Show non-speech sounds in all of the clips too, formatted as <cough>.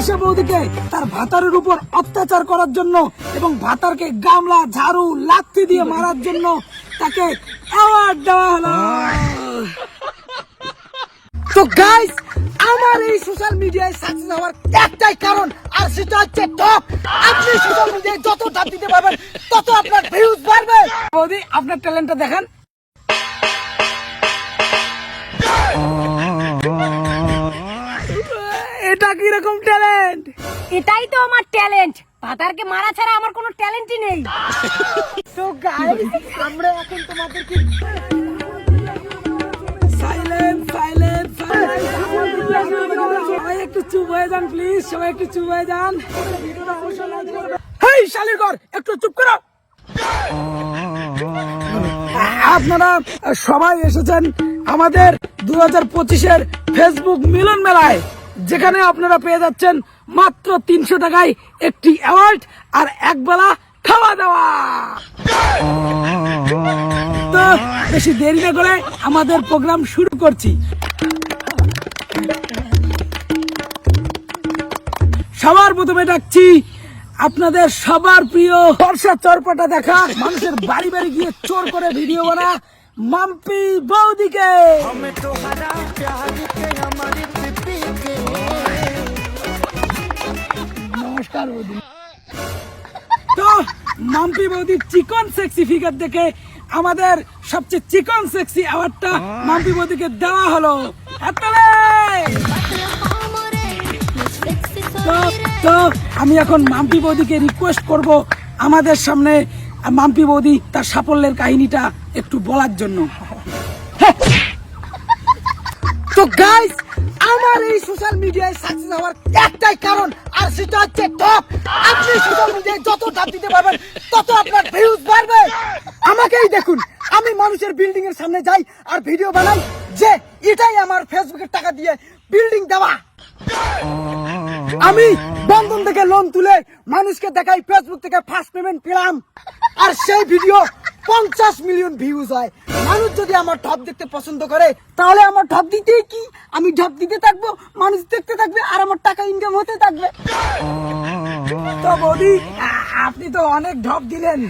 উষা বৌদিকে তার ভাতারের উপর অত্যাচার করার জন্য এবং ভাতারকে গামলা, ঝাড়ু, লাথি দিয়ে মারার জন্য তাকে অ্যাওয়ার্ড দেওয়া হলো। তো গাইস আমার এই সোশ্যাল মিডিয়ায় সাকসেস হওয়ার একটাই কারণ, আর সেটা হচ্ছে টপ আপনি সোশ্যাল মিডিয়ায় যত ডাব দিতে পারবেন, তত আপনার ভিউজ বাড়বে। বৌদি, আপনার ট্যালেন্টটা দেখান। এটা কি রকম ট্যালেন্ট এটাই তো আমার ট্যালেন্ট ভাতারকে মারা ছাড়া আমার কোনো ট্যালেন্টই নেই। <laughs> তো গাইস আমরা এখন তোমাদেরকে সাইলেন্ট সাইলেন্ট সবাই একটু চুপ হয়ে যান প্লিজ সবাই একটু চুপ হয়ে যান। হেই শালির ঘর একটু চুপ করো। আপনারা সবাই এসেছেন আমাদের দু হাজার পঁচিশের ফেসবুক মিলন মেলায়। যেখানে আপনারা পেয়ে যাচ্ছেন মাত্র তিনশো টাকায় একটি অ্যাওয়ার্ড আর একবেলা খাওয়া দাওয়া। তো বেশি দেরি না করে আমাদের প্রোগ্রাম শুরু করছি। সবার প্রথমে ডাকছি আপনাদের সবার প্রিয় বর্ষা চরপাটা দেখা। মানুষের বাড়ি বাড়ি গিয়ে চোর করে ভিডিও বানা। মাম্পি বৌদিকে। নমস্কার। বৌদি তো মাম্পি বৌদির চিকন সেক্সি ফিগার দেখে আমাদের সবচেয়ে চিকন সেক্সি অ্যাওয়ার্ডটা মাম্পি বৌদিকে দেওয়া হলো। তো তো আমি এখন মাম্পি বৌদিকে রিকোয়েস্ট করব আমাদের সামনে। মাম্পি বৌদি তার সাফল্যের কাহিনীটা একটু বলার জন্য। হ্যাঁ। তো গাইস আমার এই সোশ্যাল মিডিয়ায় সাকসেস হওয়ার একটাই কারণ, আর সেটা হচ্ছে টপ আপনি সোশ্যাল মিডিয়ায় যত ডাব দিতে পারবেন, তত আপনার ভিউজ বাড়বে। আমাকেই দেখুন, আমি মানুষের বিল্ডিং এর সামনে যাই আর ভিডিও বানাই, যে এটাই আমার ফেসবুকের টাকা দিয়ে বিল্ডিং দেওয়া। আমি বন্ধন থেকে লোন তুলে মানুষকে দেখাই ফেসবুক থেকে ফার্স্ট পেমেন্ট পেলাম। আর সেই ভিডিও পঞ্চাশ মিলিয়ন ভিউজ হয়। মানুষ যদি আমার ঢপ দেখতে পছন্দ করে তাহলে আমার ঢপ দিতেই কি? আমি ঢপ দিতে থাকব মানুষ দেখতে থাকবে আর আমার টাকা ইনকাম হতে থাকবে। তো বৌদি আপনি তো অনেক ঢপ দিলেন।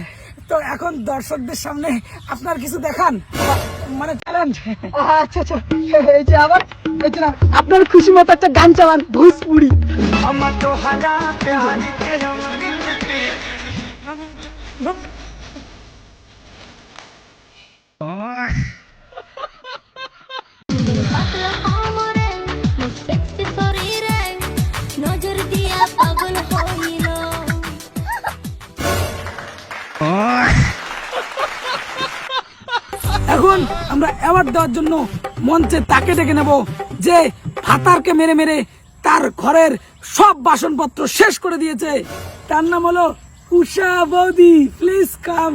তো এখন দর্শকদের সামনে আপনার কিছু দেখান। মানে ট্যালেন্ট আচ্ছা আচ্ছা। এই যে আবার এই না, আপনার খুশি মতো একটা গান চালান ভোজপুরি। দিয়া পাগল হইল এখন আমরা অ্যাওয়ার্ড দেওয়ার জন্য মঞ্চে তাকে ডেকে নেব যে ভাতারকে মেরে মেরে তার ঘরের সব বাসনপত্র শেষ করে দিয়েছে। তার নাম হলো উষা বৌদি। প্লিজ কাম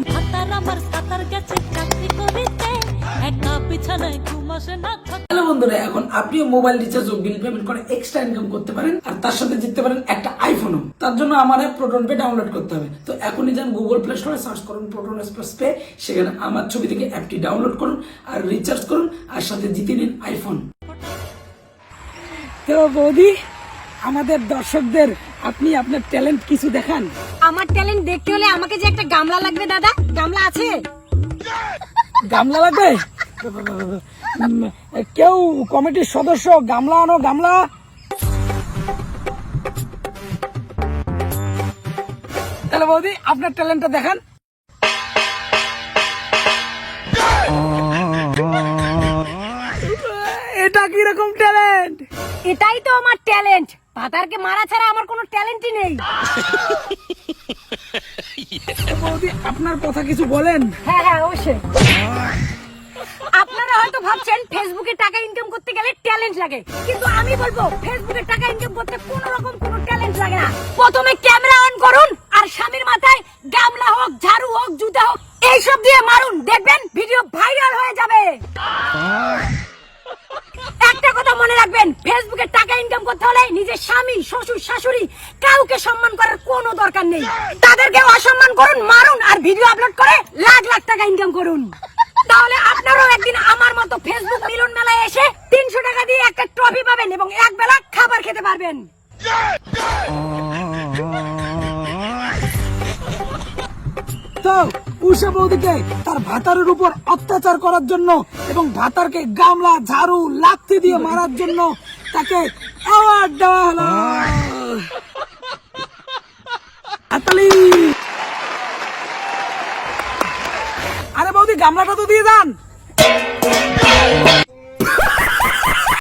হ্যালো বন্ধুরা এখন আপনিও মোবাইল রিচার্জ ও বিল পেমেন্ট করে এক্সট্রা ইনকাম করতে পারেন আর তার সাথে জিততে পারেন একটা আইফোনও তার জন্য আমার প্রোটন পে ডাউনলোড করতে হবে। তো এখনই যান গুগল প্লে স্টোরে সার্চ করুন প্রোটন এক্সপ্রেস পে সেখানে আমার ছবি থেকে অ্যাপটি ডাউনলোড করুন আর রিচার্জ করুন আর সাথে জিতে নিন আইফোন তো বৌদি আমাদের দর্শকদের আপনি আপনার ট্যালেন্ট কিছু দেখান। আমার ট্যালেন্ট দেখতে হলে আমাকে যে একটা গামলা লাগবে দাদা? গামলা আছে? গামলা লাগবে? কেউ কমিটির সদস্য, গামলা আনো, গামলা। তাহলে বৌদি, আপনার ট্যালেন্টটা দেখান। এটা কি রকম ট্যালেন্ট এটাই তো আমার ট্যালেন্ট ভাতারকে মারা ছাড়া আমার কোনো ট্যালেন্টই নেই। বৌদি আপনার কথা কিছু বলেন? হ্যাঁ হ্যাঁ অবশ্যই। আপনারা হয়তো ভাবছেন ফেসবুকে টাকা ইনকাম করতে গেলে ট্যালেন্ট লাগে। কিন্তু আমি বলব ফেসবুকে টাকা ইনকাম করতে কোনো রকম কোনো ট্যালেন্ট লাগে না। প্রথমে ক্যামেরা অন করুন আর স্বামীর মাথায় গামলা হোক ঝাড়ু হোক জুতা হোক এইসব দিয়ে মারুন। দেখবেন ভিডিও ভাইরাল হয়ে যাবে। মনে রাখবেন ফেসবুকে টাকা ইনকাম করতে হলে নিজের স্বামী, শ্বশুর, শাশুড়ি কাউকে সম্মান করার কোনো দরকার নেই। তাদেরকে অসম্মান করুন, মারুন আর ভিডিও আপলোড করে লাখ লাখ টাকা ইনকাম করুন। তাহলে আপনারাও একদিন আমার মতো ফেসবুক মিলন মেলায় এসে তিনশো টাকা দিয়ে একটা ট্রফি পাবেন এবং এক বেলা খাবার খেতে পারবেন। তো উষা বৌদিকে তার ভাতারের উপর অত্যাচার করার জন্য এবং ভাতারকে গামলা, ঝাড়ু, লাথি দিয়ে মারার জন্য তাকে অ্যাওয়ার্ড দেওয়া হলো। আরে বৌদি, গামলাটা তো দিয়ে যান।